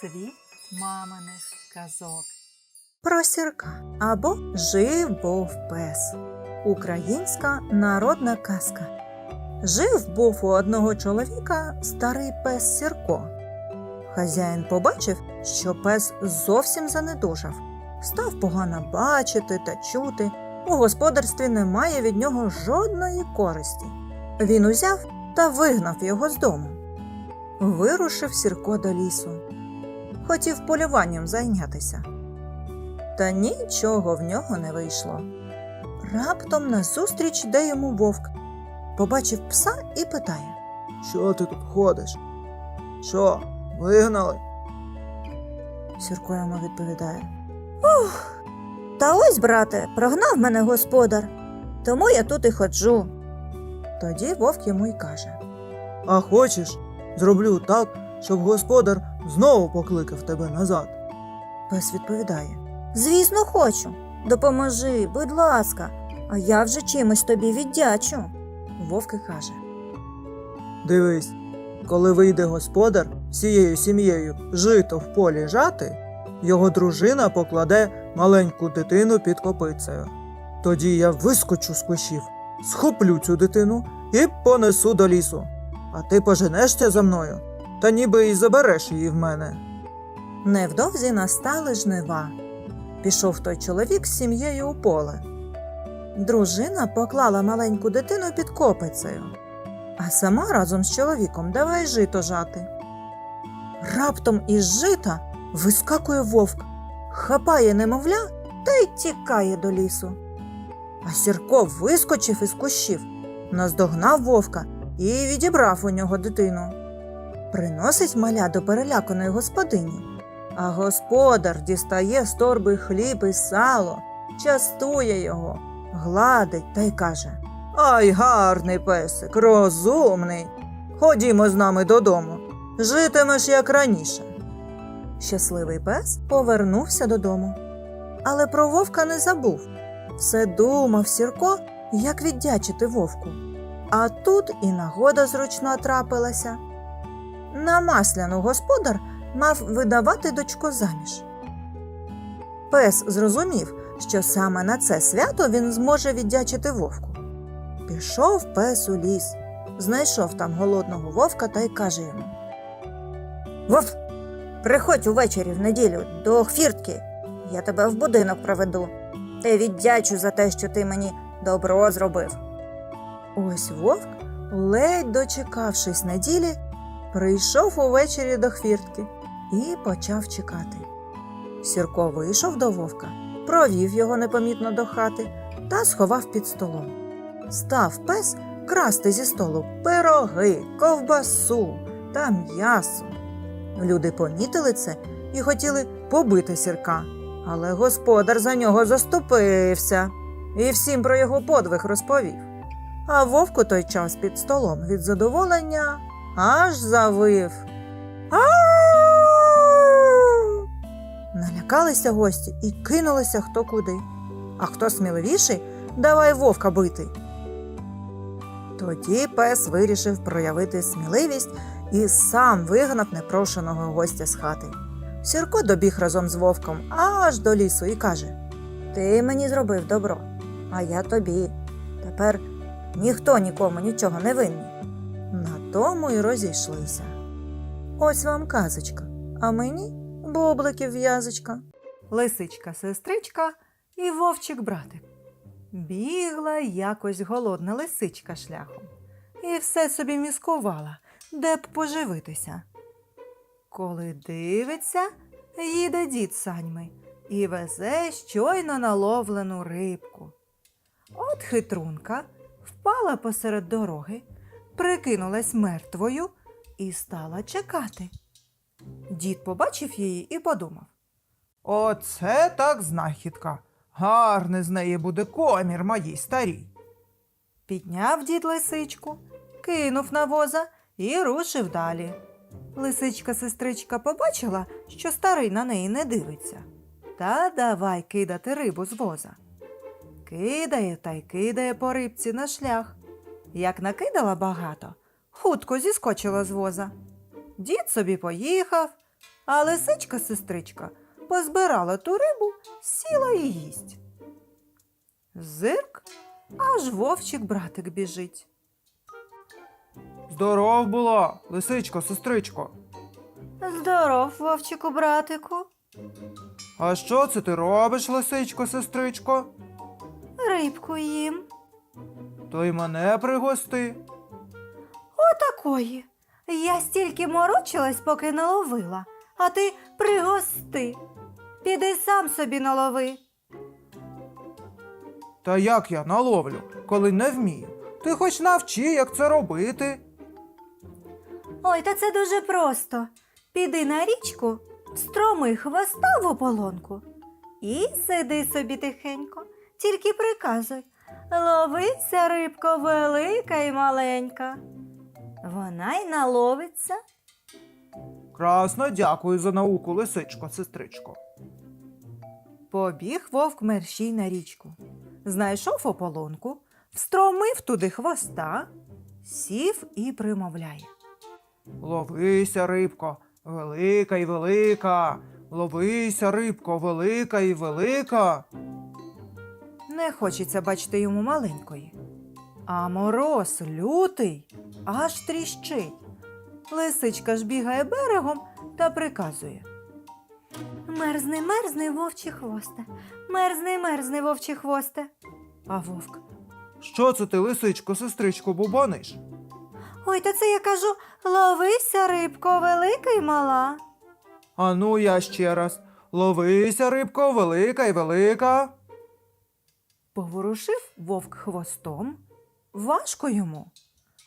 світ маминих казок. Про сірка або Жив був пес. Українська народна казка. Жив був у одного чоловіка старий пес Сірко. Хазяїн побачив, що пес зовсім занедужав, став погано бачити та чути. У господарстві немає від нього жодної користі. Він узяв та вигнав його з дому. Вирушив Сірко до лісу. Хотів полюванням зайнятися. Та нічого в нього не вийшло. Раптом назустріч йде йому вовк. Побачив пса і питає. Що ти тут ходиш? Що, вигнали? Сірко йому відповідає. Ух, та ось, брате, прогнав мене господар, тому я тут і ходжу. Тоді вовк йому й каже. А хочеш, зроблю так, щоб господар знову покликав тебе назад. Пес відповідає. Звісно, хочу. Допоможи, будь ласка, а я вже чимось тобі віддячу. Вовк і каже. Дивись, коли вийде господар всією сім'єю жито в полі жати, його дружина покладе маленьку дитину під копицею. Тоді я вискочу з кущів, схоплю цю дитину і понесу до лісу. А ти поженешся за мною, та ніби і забереш її в мене. Невдовзі настали жнива. Пішов той чоловік з сім'єю у поле. Дружина поклала маленьку дитину під копицею, а сама разом з чоловіком давай жито жати. Раптом із жита вискакує вовк, хапає немовля та й тікає до лісу. А Сірко вискочив із кущів, наздогнав вовка і відібрав у нього дитину. Приносить маля до переляканої господині. А господар дістає з торби хліб і сало, частує його, гладить та й каже Ай, гарний песик, розумний. Ходімо з нами додому. Житимеш як раніше. Щасливий пес повернувся додому. Але про вовка не забув. Все думав Сірко, як віддячити вовку. А тут і нагода зручна трапилася. На масляну господар мав видавати дочку заміж. Пес зрозумів, що саме на це свято він зможе віддячити вовку. Пішов пес у ліс, знайшов там голодного вовка та й каже йому: Вов, приходь увечері в неділю до хвіртки, я тебе в будинок проведу. Та віддячу за те, що ти мені добро зробив. Ось вовк, ледь дочекавшись неділі, прийшов увечері до хвіртки і почав чекати. Сірко вийшов до вовка, провів його непомітно до хати та сховав під столом. Став пес красти зі столу пироги, ковбасу та м'ясо. Люди помітили це і хотіли побити сірка, але господар за нього заступився і всім про його подвиг розповів. А вовк у той час під столом від задоволення аж завив. Налякалися гості і кинулися хто куди. А хто сміливіший, давай вовка бити. Тоді пес вирішив проявити сміливість і сам вигнав непрошеного гостя з хати. Сірко добіг разом з вовком аж до лісу і каже: Ти мені зробив добро, а я тобі. Тепер ніхто нікому нічого не винний. Тому й розійшлися. Ось вам казочка, а мені бубликів в'язочка. Лисичка сестричка і вовчик братик. Бігла якось голодна лисичка шляхом і все собі міскувала, де б поживитися. Коли дивиться, їде дід саньми і везе щойно наловлену рибку. От хитрунка впала посеред дороги, прикинулась мертвою і стала чекати. Дід побачив її і подумав. Оце так знахідка. Гарний з неї буде комір моїй старій. Підняв дід лисичку, кинув на воза і рушив далі. Лисичка сестричка побачила, що старий на неї не дивиться. Та давай кидати рибу з воза. Кидає та й кидає по рибці на шлях. Як накидала багато, хутко зіскочила з воза. Дід собі поїхав, А лисичка сестричка позбирала ту рибу, сіла і їсть. Зирк, аж вовчик братик біжить. Здоров була, лисичко, сестричко. Здоров, вовчику, братику. А що це ти робиш, лисичко, сестричко? Рибку їм. То й мене пригости. Отакої. Я стільки морочилась, поки не ловила, а ти пригости. Піди сам собі налови. Та як я наловлю, коли не вмію? Ти хоч навчи, як це робити. Ой, та це дуже просто. Піди на річку, встроми хвоста в ополонку і сиди собі тихенько, тільки приказуй. Ловиться рибко велика і маленька. Вона й наловиться. Красно дякую за науку, лисичко, сестричко. Побіг вовк мерщій на річку, знайшов ополонку, встромив туди хвоста, сів і примовляє. Ловися, рибко, велика й велика. Ловися, рибко, велика й велика. Не хочеться бачити йому маленької. А мороз лютий, аж тріщить. Лисичка ж бігає берегом та приказує. Мерзни, мерзни, вовчі хвосте, мерзни, мерзни, вовчі хвосте. А вовк. Що це ти, лисичко, сестричко, бубониш? Ой, та це я кажу, ловися, рибко, велика й мала. Ану я ще раз. Ловися, рибко, велика й велика. Поворушив вовк хвостом. Важко йому.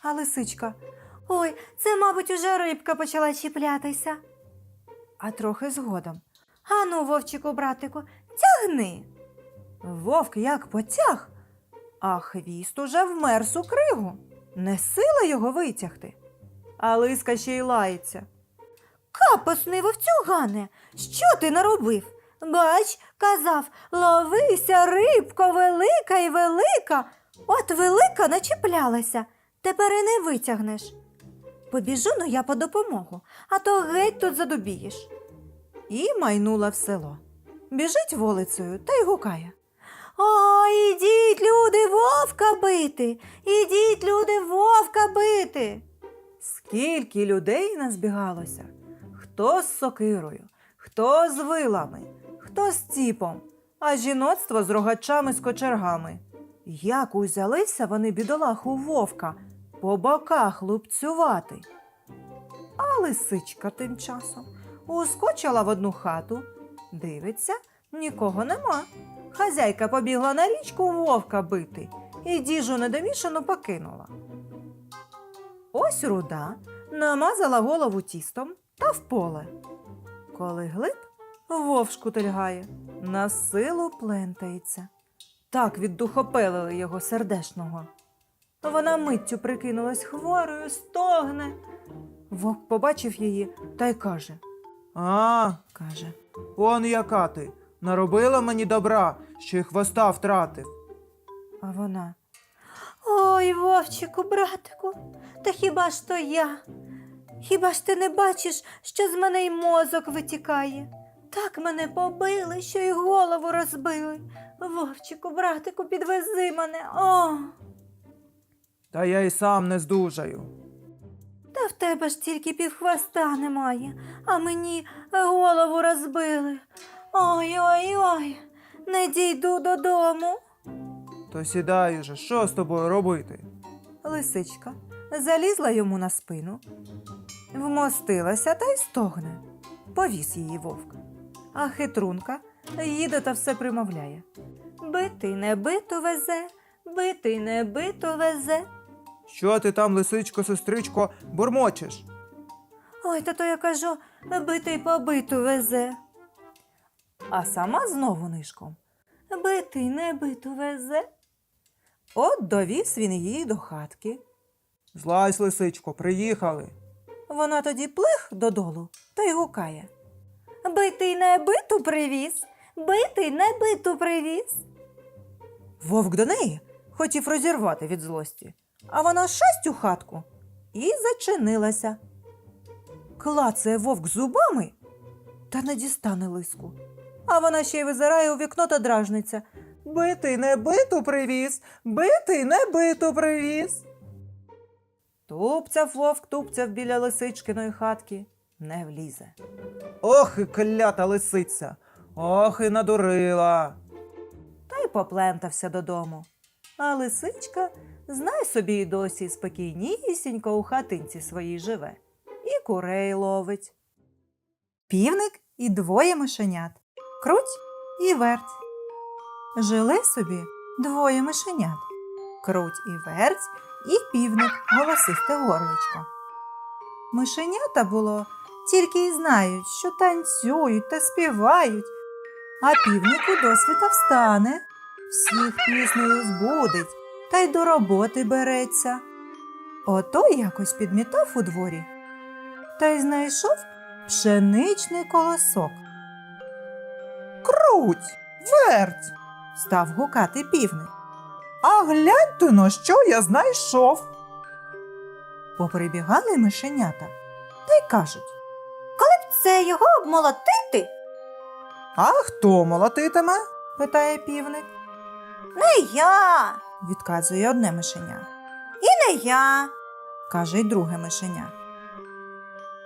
А лисичка. Ой, це, мабуть, уже рибка почала чіплятися. А трохи згодом. Ану, вовчику, братику, тягни. Вовк як потяг, а хвіст уже вмерз у кригу. Не сила його витягти. А лиска ще й лається. Капосний вовцюгане, що ти наробив? Бач, казав, ловися, рибко, велика і велика. От велика начіплялася, тепер і не витягнеш. Побіжу ну я по допомогу, а то геть тут задубієш. І майнула в село. Біжить вулицею та й гукає. О, ідіть, люди, вовка бити! Ідіть, люди, вовка бити. Скільки людей назбігалося? Хто з сокирою, хто з вилами, хто з ціпом, а жіноцтво з рогачами з кочергами. Як узялися вони бідолаху вовка по боках лупцювати. А лисичка тим часом ускочила в одну хату, дивиться, нікого нема. Хазяйка побігла на річку вовка бити і діжу недомішану покинула. Ось руда намазала голову тістом та в поле. Коли глиб, вовк шкутильгає, на силу плентається. Так віддухопелили його сердешного. Вона миттю прикинулась хворою, стогне. Вовк побачив її та й каже, А, каже, он яка ти. Наробила мені добра, що й хвоста втратив. а вона. Ой, вовчику, братику, та хіба ж то я? Хіба ж ти не бачиш, що з мене й мозок витікає? Так мене побили, що й голову розбили. Вовчику, братику, підвези мене. О, Та я й сам не здужаю. та в тебе ж тільки півхвоста немає, а мені голову розбили. Ой, ой, ой, не дійду додому. То сідай уже, що з тобою робити? Лисичка залізла йому на спину, вмостилася та й стогне. Повіз її вовк. А хитрунка їде та все примовляє. Битий не биту везе, битий не биту везе. Що ти там, лисичко, сестричко, бурмочеш? Ой, та то я кажу, битий побиту везе. А сама знову нишком. Битий не биту везе. От довіз він її до хатки. Злазь, лисичко, приїхали. Вона тоді плих додолу та й гукає. Битий не биту привіз, битий не биту привіз. Вовк до неї хотів розірвати від злості, а вона шасть у хатку і зачинилася. Клацає вовк зубами, та не дістане лиску. А вона ще й визирає у вікно та дражниться. Битий не биту привіз, битий не биту привіз. Тупцяв вовк, тупцяв біля лисичкиної хатки, не влізе. Ох і клята лисиця, ох і надурила. Та й поплентався додому. А лисичка, знай собі й досі спокійнісінько у хатинці своїй живе і курей ловить. Півник і двоє мишенят круть і верть. Жили собі двоє мишенят круть і верть, і півник голосисте горличко. Мишенята було тільки й знають, що танцюють та співають, а півник у досвіта встане, всіх піснею збудить та й до роботи береться. Ото якось підмітав у дворі та й знайшов пшеничний колосок. Круть, верть. Став гукати півник. А гляньте но, що я знайшов. Поприбігали мишенята та й кажуть. Коли б це його обмолотити? А хто молотитиме? питає півник. Не я, Відказує одне мишеня. і не я. Каже й друге мишеня.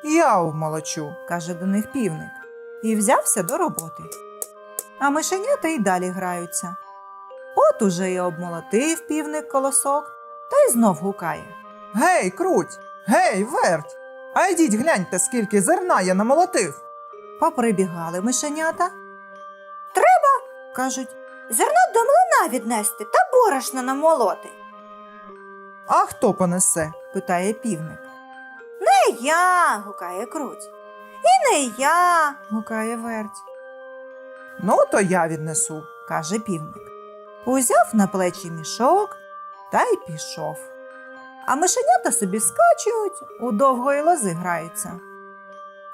Я вмолочу. каже до них півник, і взявся до роботи. А мишенята й далі граються. От уже й обмолотив півник колосок та й знов гукає. Гей, круть, гей, верть. А йдіть гляньте, скільки зерна я намолотив. Поприбігали мишенята. Треба, кажуть, Зерно до млина віднести та борошна намолоти. А хто понесе? питає півник, Не я, гукає круть. І не я. гукає верть, Ну, то я віднесу. каже півник. Узяв на плечі мішок та й пішов. А мишенята собі скачуть, у довгої лози граються.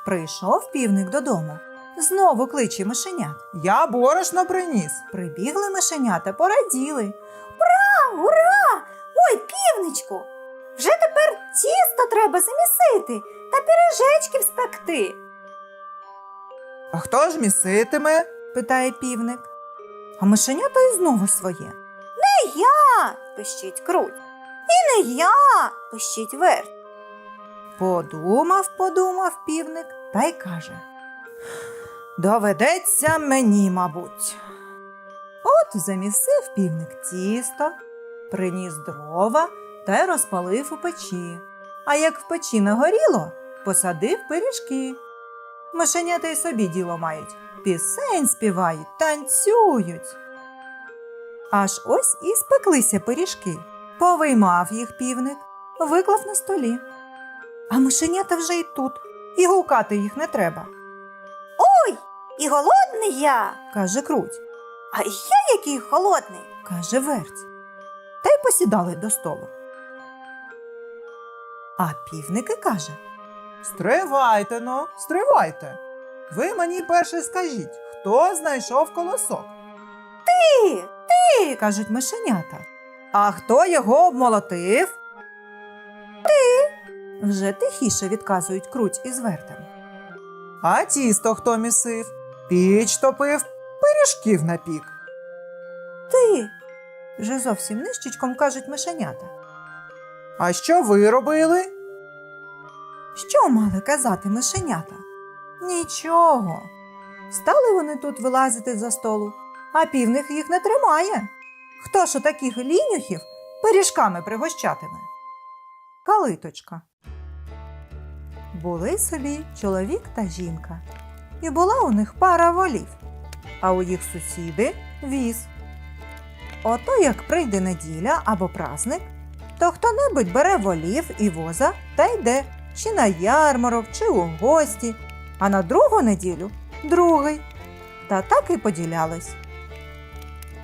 Прийшов півник додому. Знову кличе мишенят. Я борошно приніс. Прибігли мишенята, пораділи. А, ура! Ой, півничку! Вже тепер тісто треба замісити та піріжечки вспекти. А хто ж міситиме? питає півник. А мишенята й знову своє. Не я, пищить круть. І не я, пищить верть. Подумав, подумав півник та й каже. Доведеться мені, мабуть. От замісив півник тісто, приніс дрова та й розпалив у печі. А як в печі нагоріло, посадив пиріжки. Мишенята й собі діло мають, пісень співають, танцюють. Аж ось і спеклися пиріжки. Повиймав їх півник, виклав на столі. А мишенята вже й тут, і гукати їх не треба, Ой, І голодний я, каже круть, а я який холодний. каже верть. Та й посідали до столу. А півники каже, Стривайте но, стривайте. Ви мені перше скажіть, хто знайшов колосок? Ти, ти, кажуть мишенята. А хто його обмолотив? Ти. Вже тихіше відказують круть із вертем. А тісто хто місив? Піч топив, пиріжків напік. ти. Вже зовсім нищечком кажуть мишенята. А що ви робили? Що мали казати мишенята? Нічого. Стали вони тут вилазити за столу, а півник їх не тримає. Хто ж таких лінюхів пиріжками пригощатиме? Калиточка. Були собі чоловік та жінка, і була у них пара волів, а у їх сусіди віз. Ото як прийде неділя або праздник, то хто-небудь бере волів і воза та йде чи на ярмарок, чи у гості, а на другу неділю другий. Та так і поділялись.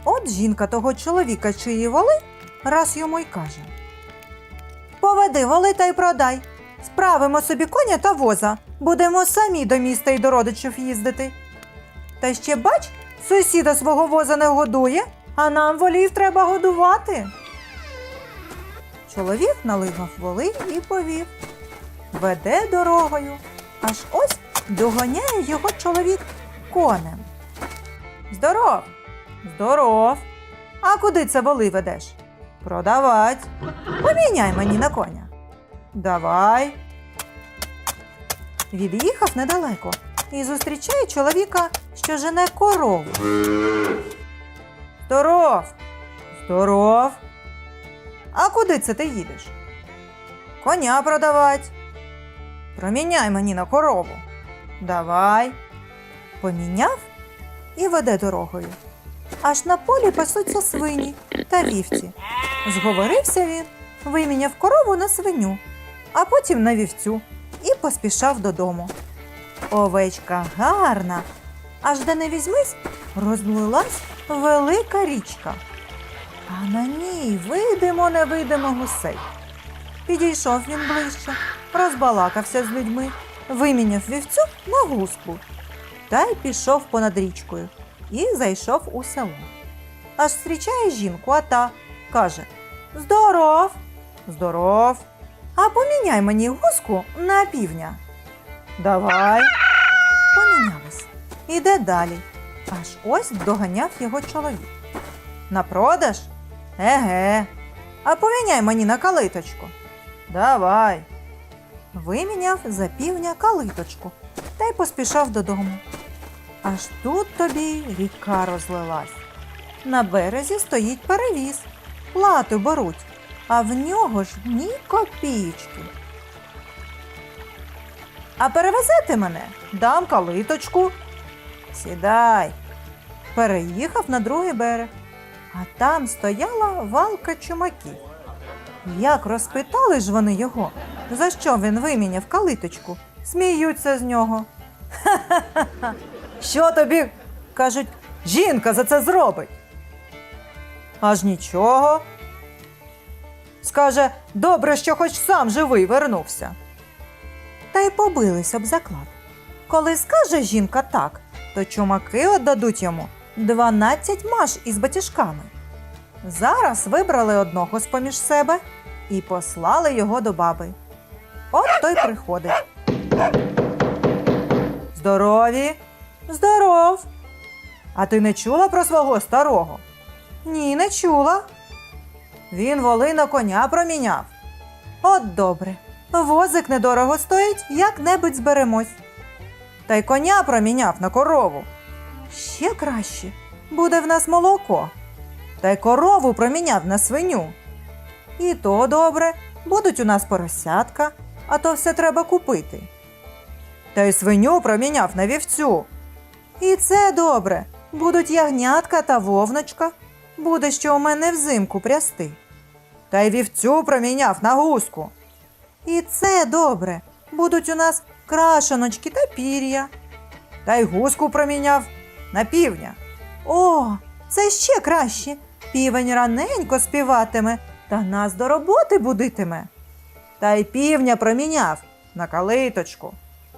От жінка того чоловіка, чиї воли, раз йому й каже: Поведи воли та й продай. Справимо собі коня та воза, будемо самі до міста й до родичів їздити. Та ще бач, сусіда свого воза не годує, а нам волів треба годувати. Чоловік наливав воли і повів. Веде дорогою, аж ось доганяє його чоловік конем. Здоров! Здоров! А куди це воли ведеш? Продавать. Поміняй мені на коня. Давай. Від'їхав недалеко і зустрічає чоловіка, що жене корову. Здоров! Здоров! А куди це ти їдеш? Коня продавать. Проміняй мені на корову. Давай. Поміняв і веде дорогою. Аж на полі пасуться свині та вівці. Зговорився він, виміняв корову на свиню, а потім на вівцю і поспішав додому. Овечка гарна, аж де не візьмись, розлилась велика річка. А на ній видимо, не видимо гусей. Підійшов він ближче, розбалакався з людьми, виміняв вівцю на гуску та й пішов понад річкою і зайшов у село. Аж зустрічає жінку, а та каже: Здоров, здоров. А поміняй мені гуску на півня. Давай. Помінялись. Іде далі. Аж ось доганяв його чоловік. На продаж? Еге. А поміняй мені на калиточку. Давай. Виміняв за півня калиточку та й поспішав додому. Аж тут тобі ріка розлилась. На березі стоїть перевіз, плату беруть, а в нього ж ні копієчки. А перевезете мене, дам калиточку. Сідай. Переїхав на другий берег, а там стояла валка чумаків. Як розпитали ж вони його, за що він виміняв калиточку, сміються з нього. Ха-ха-ха. Що тобі, кажуть, жінка за це зробить? Аж нічого. Скаже, добре, що хоч сам живий вернувся. Та й побились об заклад. Коли скаже жінка так, то чумаки віддадуть йому 12 маш із батіжками. Зараз вибрали одного з поміж себе і послали його до баби. От той приходить. Здорові, здоров. А ти не чула про свого старого? Ні, не чула. Він воли на коня проміняв. От добре. Возик недорого стоїть, як-небудь зберемось. Та й коня проміняв на корову. Ще краще. Буде в нас молоко. Та й корову проміняв на свиню. І то добре, будуть у нас поросятка, а то все треба купити. Та й свиню проміняв на вівцю. І це добре. Будуть ягнятка та вовночка. Буде що у мене взимку прясти. Та й вівцю проміняв на гуску. І це добре. Будуть у нас крашеночки та пір'я. Та й гуску проміняв на півня. О, це ще краще. Півень раненько співатиме та нас до роботи будитиме. Та й півня проміняв на калиточку.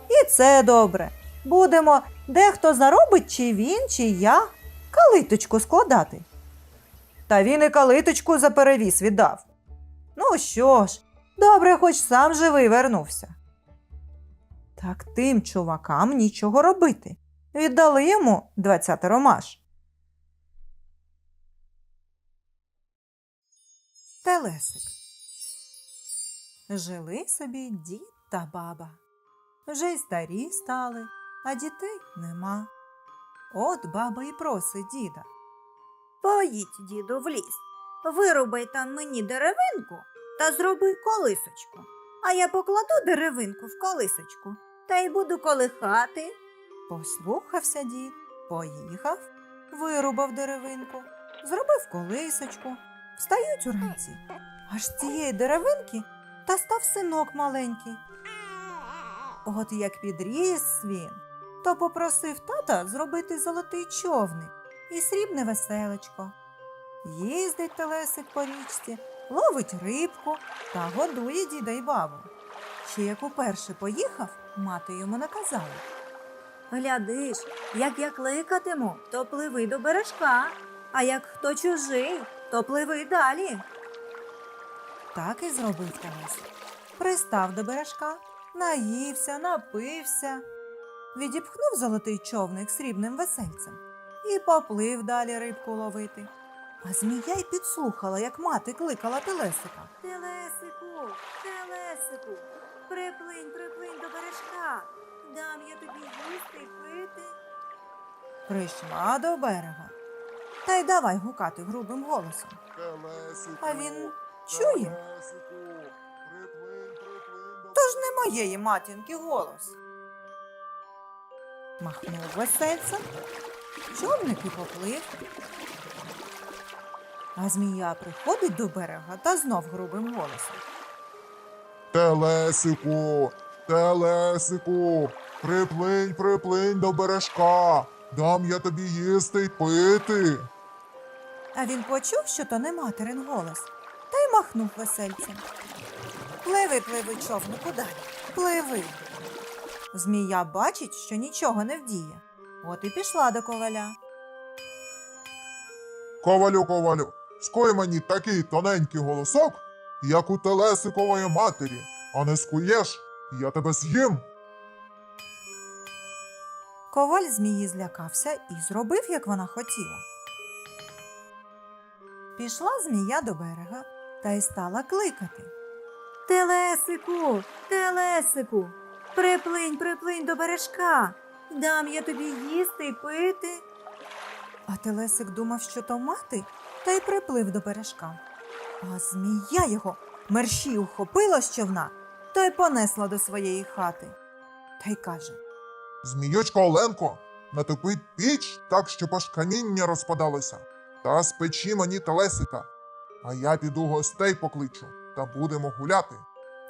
І це добре. Будемо дехто заробить, чи він, чи я калиточку складати. Та він і калиточку за перевіз віддав. Ну що ж, добре, хоч сам живий вернувся. Так тим чувакам нічого робити. Віддали йому 20 ромаш. Телесик. Жили собі дід та баба. Вже й старі стали, а дітей нема. От баба і просить діда. Поїдь, діду, в ліс. Вирубай там мені деревинку та зроби колисочку. А я покладу деревинку в колисочку та й буду колихати. Послухався дід, поїхав, вирубав деревинку, зробив колисочку. Встають уранці. Аж з цієї деревинки та став синок маленький. От як підріс він, то попросив тата зробити золотий човник і срібне веселечко. Їздить телесик по річці, ловить рибку та годує діда й бабу. Ще як уперше поїхав, мати йому наказала. Глядиш, як я кликатиму, то пливи до бережка, а як хто чужий, то пливи далі. Так і зробив Тарас. Пристав до бережка, наївся, напився. Відіпхнув золотий човник срібним весельцем і поплив далі рибку ловити. А змія й підслухала, як мати кликала телесика. Телесику, телесику, приплинь, приплинь до бережка. Дам я тобі їсти й пити. Прийшла до берега. Та й давай гукати грубим голосом. А він чує, тож не моєї матінки голос. Махнув весельцем, човник і поплив. А змія приходить до берега та знов грубим голосом. Телесику, телесику, приплинь, приплинь до бережка. Дам я тобі їсти й пити. А він почув, що то не материн голос, та й махнув весельцем. Пливи, пливи, човнику далі, пливи. Змія бачить, що нічого не вдіє. От і пішла до коваля. Ковалю, ковалю, скуй мені такий тоненький голосок, як у телесикової матері, а не скуєш, я тебе з'їм. Коваль змії злякався і зробив, як вона хотіла. Пішла змія до берега та й стала кликати. Телесику, телесику, приплинь, приплинь до бережка. Дам я тобі їсти й пити. А Телесик думав, що то мати, та й приплив до бережка. А змія його мерщій ухопила з човна та й понесла до своєї хати. Та й каже Зміючка Оленко, натопи піч так, щоб аж каміння розпадалося. Та спечи мені телесика, а я піду гостей покличу та будемо гуляти.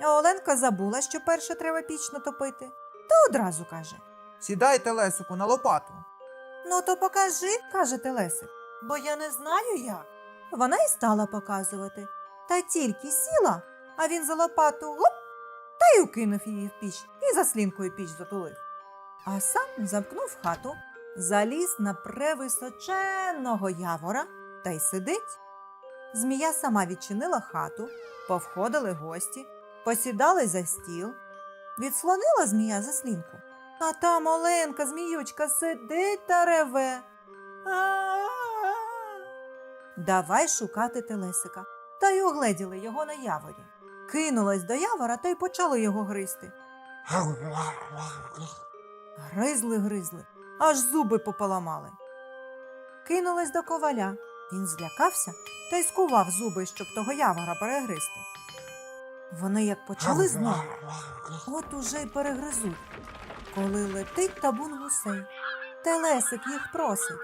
А Оленка забула, що перше треба піч натопити, та одразу каже Сідайте Лесику на лопату. Ну, то покажи, каже Телесик, бо я не знаю як. Вона й стала показувати. Та тільки сіла, а він за лопату гоп, та й укинув її в піч і заслінкою піч затулив. А сам замкнув хату, заліз на превисоченного явора та й сидить. Змія сама відчинила хату, повходили гості, посідали за стіл, відслонила змія заслінку. А там Оленка, зміючка, сидить та реве. Давай шукати телесика. Та й угледіли його на яворі. Кинулась до явора та й почали його гризти. Гризли, гризли, аж зуби пополамали. Кинулась до коваля. Він злякався та й скував зуби, щоб того явора перегризти. Вони як почали знову, от уже й перегризуть. Коли летить табун гусей, телесик їх просить.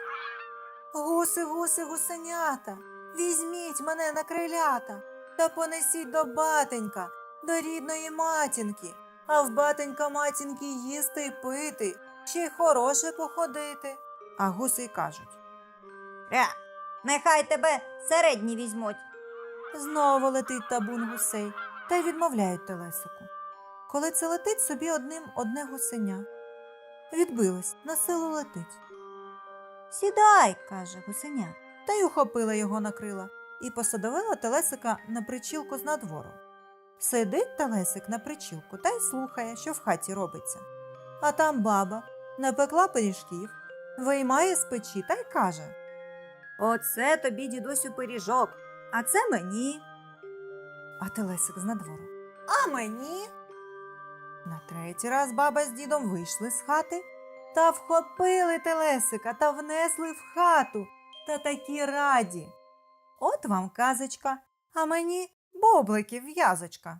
Гуси, гуси, гусенята, візьміть мене на крилята та понесіть до батенька, до рідної матінки, а в батенька матінки їсти й пити, ще й хороше походити. А гуси й кажуть. Ре, нехай тебе середні візьмуть. Знову летить табун гусей та й відмовляють телесику. Коли це летить собі одним одне гусеня. Відбилось, на силу летить. Сідай, каже гусеня. Та й ухопила його на крила і посадовила телесика на причілку з надвору. Сидить телесик на причілку та й слухає, що в хаті робиться. А там баба напекла пиріжків, виймає з печі та й каже Оце тобі, дідусю, пиріжок, а це мені. А телесик з надвору. А мені? На третій раз баба з дідом вийшли з хати та вхопили телесика та внесли в хату та такі раді. От вам казочка, а мені бубликів в'язочка.